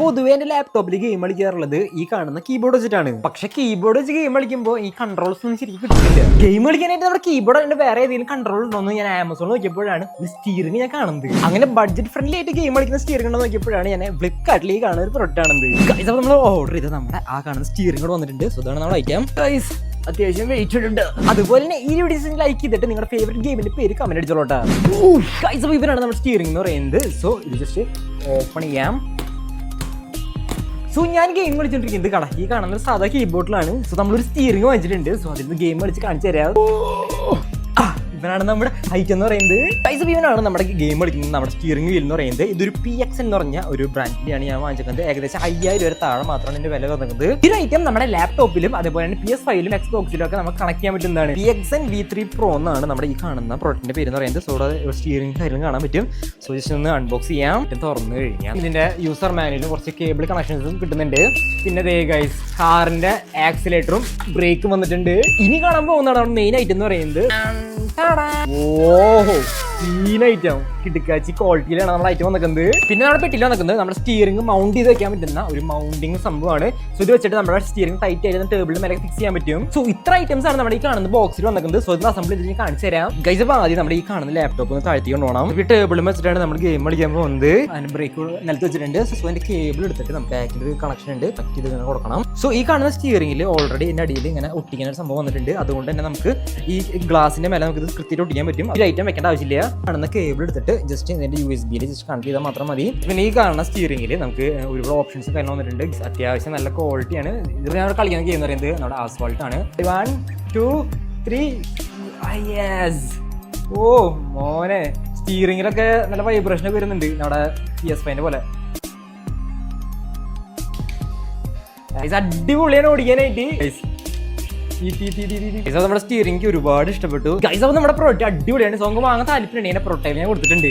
പൊതുവേ എന്റെ ലാപ്ടോപ്പിൽ ഗെയിം കളിക്കാറുള്ളത് ഈ കാണുന്ന കീബോർഡ് വെച്ചിട്ടാണ് പക്ഷെ കീബോർഡ് വെച്ച് ഗെയിം കളിക്കുമ്പോൾ ഈ കൺട്രോൾസ് ഒന്നും ശരിക്കും കിട്ടില്ല ഗെയിം കളിക്കാനായിട്ട് നമ്മുടെ കീബോർഡ് അതിന്റെ വേറെ ഏതെങ്കിലും കൺട്രോൾ ഉണ്ടോന്ന് ഞാൻ ആമസോൺ നോക്കിയപ്പോഴാണ് സ്റ്റീറിംഗ് ഞാൻ കാണുന്നത്. അങ്ങനെ ബഡ്ജറ്റ് ഫ്രണ്ട്ലി ആയിട്ട് ഗെയിം കളിക്കുന്ന സ്റ്റിയറിംഗ് ഉണ്ടോ നോക്കിയപ്പോഴാണ് ഞാൻ ഫ്ലിപ്കാർട്ടിൽ ഈ കാണുന്ന ഒരു പ്രൊഡക്റ്റ് ആണെന്ന് നമ്മൾ ഓർഡർ ചെയ്ത് നമ്മുടെ ആ കാണുന്ന സ്റ്റിയറിംഗ് കൂടെ വന്നിട്ടുണ്ട്. സോ അതാണ് നമ്മൾ അയക്കാം. അത്യാവശ്യം വെയിറ്റ് ഉണ്ട് അതുപോലെ തന്നെ ഈ വീഡിയോസ് ലൈക്ക് ചെയ്തിട്ട് നിങ്ങളുടെ ഫേവറേറ്റ് ഗെയിമിന്റെ പേര് കമന്റ് അടിച്ചോളൂട്ടാ ഇവരാണ് നമ്മുടെ സ്റ്റിയറിംഗ് എന്ന് പറയുന്നത്. സോ ഇത് ജസ്റ്റ് ഓപ്പൺ ചെയ്യാം. സോ ഞാൻ ഗെയിം കളിച്ചോണ്ടിരിക്കുന്നത് കട. ഈ കാണുന്ന സാധാ കീബോർഡിലാണ് സോ നമ്മളൊരു സ്റ്റിയറിംഗ് വാങ്ങിച്ചിട്ടുണ്ട്. സോ അതിൽ നിന്ന് ഗെയിം കളിച്ച് കാണിച്ചു തരാം. ഇവനാണ് നമ്മുടെ ഹൈക്ക് എന്ന് പറയുന്നത്. ടൈസ് ഇവനാണ് നമ്മുടെ ഗെയിം കളിക്കുന്നത് നമ്മുടെ സ്റ്റിയറിംഗ് വീൽ എന്ന് പറയുന്നത്. ഇതൊരു പി എക്സ് എന്ന് പറഞ്ഞ ഒരു ബ്രാൻഡിന്റെയാണ് ഞാൻ വാങ്ങിച്ചിരിക്കുന്നത്. ഏകദേശം അയ്യായിരം രൂപ താഴെ മാത്രമാണ് ഇതിന്റെ വില വന്നത്. ഈ ഒരു ഐറ്റം നമ്മുടെ ലാപ്ടോപ്പിലും അതേപോലെ തന്നെ പി എസ് ഫൈവിലും എക്സ് ബോക്സിലും ഒക്കെ നമുക്ക് കണക്ട് ചെയ്യാൻ പറ്റുന്നതാണ്. P X N V three pro എന്നാണ് നമ്മുടെ ഈ കാണുന്ന പ്രോഡക്റ്റിന്റെ പേര് എന്ന് പറയുന്നത്. സോ സ്റ്റിയറിംഗ് കാര്യങ്ങളും കാണാൻ പറ്റും. സോ ജസ്റ്റ് ഒന്ന് അൺബോക്സ് ചെയ്യാം. തുറന്നു കഴിഞ്ഞാൽ ഇതിന്റെ യൂസർ മാനുവലും കുറച്ച് കേബിൾ കണക്ഷൻസും കിട്ടുന്നുണ്ട്. പിന്നെ ദേ ഗൈസ് കാറിന്റെ ആക്സിലേറ്ററും ബ്രേക്കും വന്നിട്ടുണ്ട്. ഇനി കാണാൻ പോകുന്നതാണ് മെയിൻ ഐറ്റം എന്ന് പറയുന്നത്. 哇哦。സീൻ ഐറ്റം കിടക്കാച്ചി ക്വാളിറ്റിയിലാണ് നമ്മൾ ഐറ്റം വന്നിരിക്കുന്നത്. പിന്നെ നമ്മുടെ പെട്ടിയിൽ വന്നിരിക്കുന്നത് നമ്മുടെ സ്റ്റിയറിംഗ് മൗണ്ട് ചെയ്ത് വെക്കാൻ പറ്റുന്ന ഒരു മൗണ്ടിങ് സംഭവമാണ്. സോ ഇത് വെച്ചിട്ട് നമ്മുടെ സ്റ്റിയറിംഗ് ടൈറ്റ് ആയിട്ട് ടേബിളിൽ മേലെ ഫിക്സ് ചെയ്യാൻ പറ്റും. സോ ഇത്ര ഐറ്റംസ് ആണ് നമ്മുടെ ഈ കാണുന്ന ബോക്സിൽ വന്നിരിക്കുന്നത്. സോ ഇത് അസംബിൾ ചെയ്ത് കാണിച്ചു തരാം. ഗൈസ് അപ്പോൾ ആദ്യം നമ്മുടെ ഈ കാണുന്ന ലാപ്ടോപ്പ് ഒന്ന് താഴ്ത്തി കൊണ്ടുപോകണം. ഈ ടേബിളിൽ വെച്ചിട്ടാണ് നമ്മൾ ഗെയിം കളിക്കാൻ പോകുന്നത്. അതിന് ബ്രേക്ക് നിലത്ത് വെച്ചിട്ടുണ്ട്. സോ അതിന്റെ കേബിൾ എടുത്തിട്ട് നമുക്ക് ബാക്കിൽ ഒരു കണക്ഷൻ ഉണ്ട്. കട്ട് ചെയ്ത് ഇങ്ങനെ കൊടുക്കണം. സോ ഈ കാണുന്ന സ്റ്റിയറിംഗിൽ ഓൾറെഡി ഇതിന്റെ അടിയിൽ ഇങ്ങനെ ഒട്ടിക്കുന്ന ഒരു സംഭവം വന്നിട്ടുണ്ട്. അതുകൊണ്ട് തന്നെ നമുക്ക് ഈ ഗ്ലാസിന്റെ മേലെ നമുക്ക് ഇത് കൃത്യമായിട്ട് ഒട്ടിക്കാൻ പറ്റും. ഒരു ഐറ്റം വെക്കേണ്ട ആവശ്യമില്ല. കാണുന്ന കേബിൾ എടുത്തിട്ട് ജസ്റ്റ് ഇതിന്റെ യു എസ് ബിയിൽ ജസ്റ്റ് കണക്ട് ചെയ്താൽ മാത്രം മതി. പിന്നെ ഈ കാണുന്ന സ്റ്റിയറിംഗിൽ നമുക്ക് ഒരുപാട് ഓപ്ഷൻസ് കാര്യങ്ങൾ വന്നിട്ടുണ്ട്. അത്യാവശ്യം നല്ല ക്വാളിറ്റിയാണ് ഇത് ഞാൻ കളിക്കുന്ന ഗെയിം എന്ന് പറയുന്നത് നമ്മുടെ ആസ്ഫാൾട്ട് ആണ്. വൺ ടു ത്രീ ഓ മോനെ. സ്റ്റിയറിംഗിലൊക്കെ നല്ല വൈബ്രേഷൻ ഒക്കെ വരുന്നുണ്ട് നമ്മുടെ പി എസ് ഫൈന്റെ പോലെ. അടിപൊളിയാണ് ഓടിക്കാനായിട്ട്. Guys, അത് നമ്മുടെ സ്റ്റിയറിംഗ് ഒരുപാട് ഇഷ്ടപ്പെട്ടു. ഗൈസ് അപ്പോൾ നമ്മുടെ പ്രോഡക്റ്റ് അടിപൊളിയാണ്. സോങ് വാങ്ങാൻ താല്പര്യം എന്റെ പ്രോട്ടൈൽ ഞാൻ കൊടുത്തിട്ടുണ്ട്.